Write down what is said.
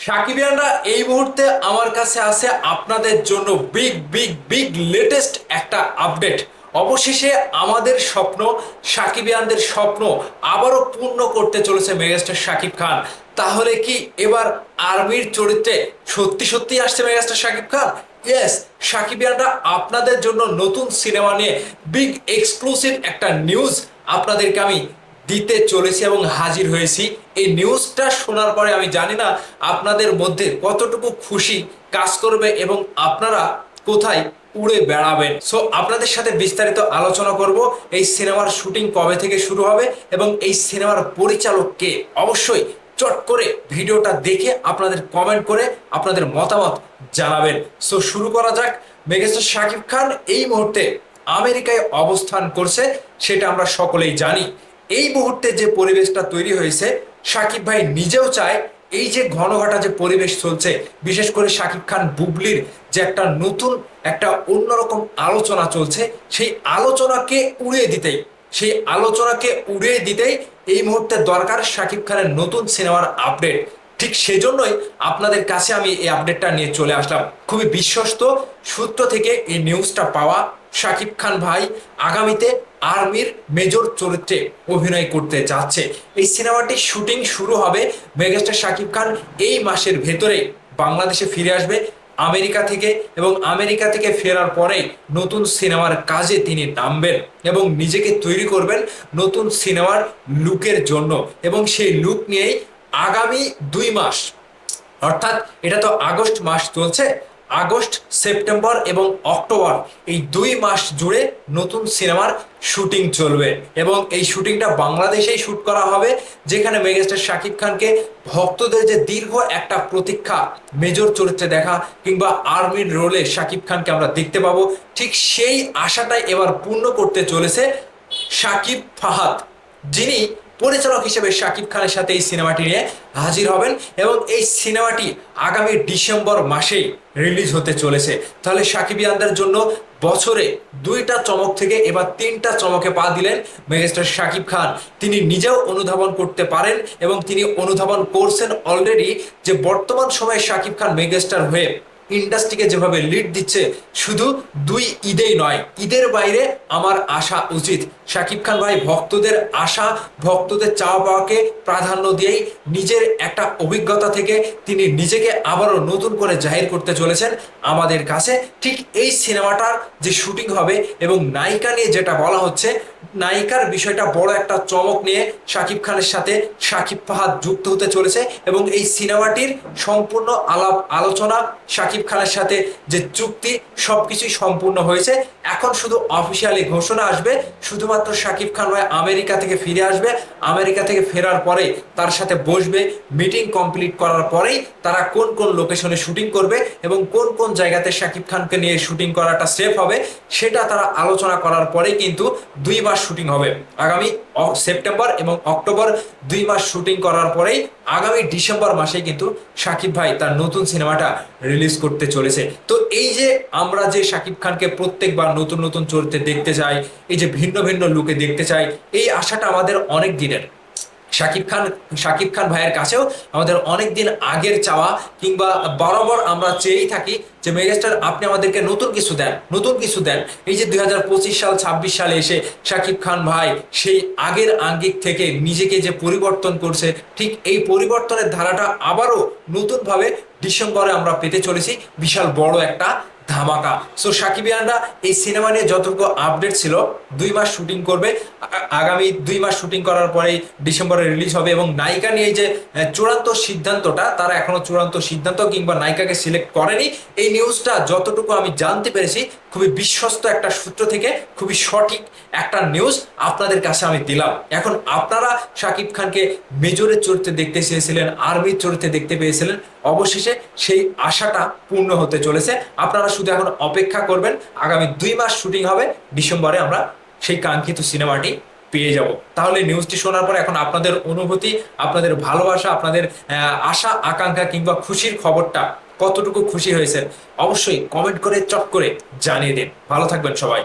সাকিবিয়ানরা এই মুহূর্তে আমার কাছে আছে আপনাদের জন্য বিগ বিগ বিগ লেটেস্ট একটা আপডেট অবশেষে আমাদের স্বপ্ন, সাকিবিয়ানদের স্বপ্ন আবারও পূর্ণ করতে চলেছে মেগাস্টার সাকিব খান। তাহলে কি এবার আর্মির চরিত্রে সত্যি সত্যি আসছে মেগাস্টার সাকিব খান? ইয়েস সাকিবিয়ানরা আপনাদের জন্য নতুন সিনেমা নিয়ে বিগ এক্সক্লুসিভ একটা নিউজ আপনাদেরকে আমি দিতে চলেছি এবং হাজির হয়েছি। এই নিউজটা শোনার পরে আমি জানি না আপনাদের মধ্যে কতটুকু খুশি কাজ করবে এবং আপনারা কোথায় উড়ে বেড়াবেন। সো আপনাদের সাথে বিস্তারিত আলোচনা করব। এই সিনেমার শুটিং কবে থেকে শুরু হবে এবং এই সিনেমার পরিচালককে অবশ্যই চট করে ভিডিওটা দেখে আপনাদের কমেন্ট করে আপনাদের মতামত জানাবেন। সো শুরু করা যাক। মেগাস্টার শাকিব খান এই মুহূর্তে আমেরিকায় অবস্থান করছে, সেটা আমরা সকলেই জানি। এই মুহূর্তে যে পরিবেশটা তৈরি হয়েছে, সাকিব ভাই নিজেও চায় এই যে ঘনঘটা যে পরিবেশ চলছে, বিশেষ করে সাকিব খান বুবলির যে একটা নতুন, একটা অন্যরকম আলোচনা চলছে, সেই আলোচনাকে উড়িয়ে দিতেই, সেই আলোচনাকে উড়িয়ে দিতেই এই মুহূর্তে দরকার সাকিব খানের নতুন সিনেমার আপডেট। ঠিক সেজন্যই আপনাদের কাছে আমি এই আপডেটটা নিয়ে চলে আসলাম। খুবই বিশ্বস্ত, সূত্র থেকে এই নিউজটা পাওয়া শাকিব খান ভাই আগামীতে আর্মির মেজর চরিত্রে অভিনয় করতে যাচ্ছে। এই সিনেমাটির শুটিং শুরু হবে মেগাস্টার শাকিব খান এই মাসের ভেতরে বাংলাদেশে ফিরে আসবে আমেরিকা থেকে এবং আমেরিকা থেকে ফেরার পরে নতুন সিনেমার কাজে তিনি নামবেন এবং নিজেকে তৈরি করবেন নতুন সিনেমার লুকের জন্য এবং সেই লুক নিয়েই আগামী দুই মাস, অর্থাৎ এটা তো আগস্ট মাস চলছে আগস্ট, সেপ্টেম্বর এবং অক্টোবর। এই দুই মাস জুড়ে নতুন সিনেমার শুটিং চলবে এবং এই শুটিংটা বাংলাদেশেই শুট করা হবে, যেখানে মেগাস্টার শাকিব খানকে ভক্তদের যে দীর্ঘ একটা প্রতীক্ষা, মেজর চরিত্রে দেখা কিংবা আর্মির রোলে শাকিব খানকে আমরা দেখতে পাবো, ঠিক সেই আশাটাই এবার পূর্ণ করতে চলেছে শাকিব ফাহাদ, যিনি পরিচালক হিসেবে শাকিব খানের সাথে এই সিনেমাটি নিয়ে হাজির হবেন এবং এই সিনেমাটি আগামী ডিসেম্বর মাসেই রিলিজ হতে চলেছে। তাহলে সাকিবিয়ানদের জন্য বছরে দুইটা চমক থেকে এবার তিনটা চমকে পা দিলেন মেগাস্টার শাকিব খান। তিনি নিজেও অনুধাবন করতে পারেন এবং তিনি অনুধাবন করছেন অলরেডি যে বর্তমান সময়ে শাকিব খান মেগাস্টার হয়ে ইন্ডাস্ট্রিকে যেভাবে লিড দিচ্ছে, শুধু দুই ঈদেই নয়, ঈদের বাইরে আমার আশা উচিত। শাকিব খান ভাই ভক্তদের আশা, ভক্তদের চাওয়া পাওয়াকে প্রাধান্য দিয়েই নিজের একটা অভিজ্ঞতা থেকে তিনি নিজেকে আবারও নতুন করে জাহির করতে চলেছেন আমাদের কাছে। ঠিক এই সিনেমাটার যে শুটিং হবে এবং নায়িকা নিয়ে যেটা বলা হচ্ছে নায়িকার বিষয়টা বড় একটা চমক নিয়ে শাকিব খানের সাথে শাকিব ফাহাদ যুক্ত হতে চলেছে এবং এই সিনেমাটির সম্পূর্ণ আলাপ আলোচনা শাকিব খানের সাথে যে চুক্তি, সবকিছুই সম্পূর্ণ হয়েছে। এখন শুধু অফিসিয়ালি ঘোষণা আসবে, শুধুমাত্র শাকিব খান ভাই আমেরিকা থেকে ফিরে আসবে। আমেরিকা থেকে ফেরার পরে তার সাথে বসবে, মিটিং কমপ্লিট করার পরেই তারা কোন কোন লোকেশনে শুটিং করবে এবং কোন কোন জায়গাতে শাকিব খানকে নিয়ে শুটিং করাটা সেফ হবে, সেটা তারা আলোচনা করার পরেই কিন্তু দুই মাস শুটিং হবে। আগামী সেপ্টেম্বর এবং অক্টোবর দুই মাস শুটিং করার পরেই আগামী ডিসেম্বর মাসে কিন্তু শাকিব ভাই তার নতুন সিনেমাটা রিলিজ করতে চলেছে। তো এই যে আমরা যে শাকিব খানকে প্রত্যেকবার নতুন নতুন চরিত্রে দেখতে চাই, এই যে ভিন্ন ভিন্ন লুকে দেখতে চাই, এই আশাটা আমাদের অনেক দিনের। শাকিব খান শাকিব খান ভাইয়ের কাছেও আমাদের অনেক দিন আগের চাওয়া কিংবা বরাবর আমরা চেয়েই থাকি যে মেগাস্টার, আপনি আমাদেরকে নতুন কিছু দেন, নতুন কিছু দেন। এই যে দুই হাজার পঁচিশ সাল, ছাব্বিশ সালে এসে শাকিব খান ভাই সেই আগের আঙ্গিক থেকে নিজেকে যে পরিবর্তন করছে, ঠিক এই পরিবর্তনের ধারাটা আবারও নতুনভাবে ডিসেম্বরে আমরা পেতে চলেছি। বিশাল বড় একটা ধামাকা। সো সাকিবিয়ানরা এই সিনেমা নিয়ে যতটুকু আপডেট ছিল, দুই মাস শুটিং করবে। আগামী দুই মাস শুটিং করার পরেই ডিসেম্বরে রিলিজ হবে এবং নায়িকা নিয়ে যে চূড়ান্ত সিদ্ধান্তটা, তারা এখনও চূড়ান্ত সিদ্ধান্ত কিংবা নায়িকাকে সিলেক্ট করেনি। এই নিউজটা যতটুকু আমি জানতে পেরেছি খুবই বিশ্বস্ত একটা সূত্র থেকে খুবই সঠিক একটা নিউজ আপনাদের কাছে আমি দিলাম। এখন আপনারা শাকিব খানকে মেজরের চরিত্রে দেখতে চেয়েছিলেন আর্মির চরিত্রে দেখতে পেয়েছিলেন, অবশেষে সেই আশাটা পূর্ণ হতে চলেছে। আপনারা শুধু এখন অপেক্ষা করবেন, আগামী দুই মাস শুটিং হবে, ডিসেম্বরে আমরা সেই কাঙ্ক্ষিত সিনেমাটি পেয়ে যাব। তাহলে নিউজটি শোনার পর এখন আপনাদের অনুভূতি, আপনাদের ভালোবাসা, আপনাদের আশা, আকাঙ্ক্ষা কিংবা খুশির খবরটা কতটুকু খুশি হয়েছেন অবশ্যই কমেন্ট করে চট করে জানিয়ে দিন। ভালো থাকবেন সবাই।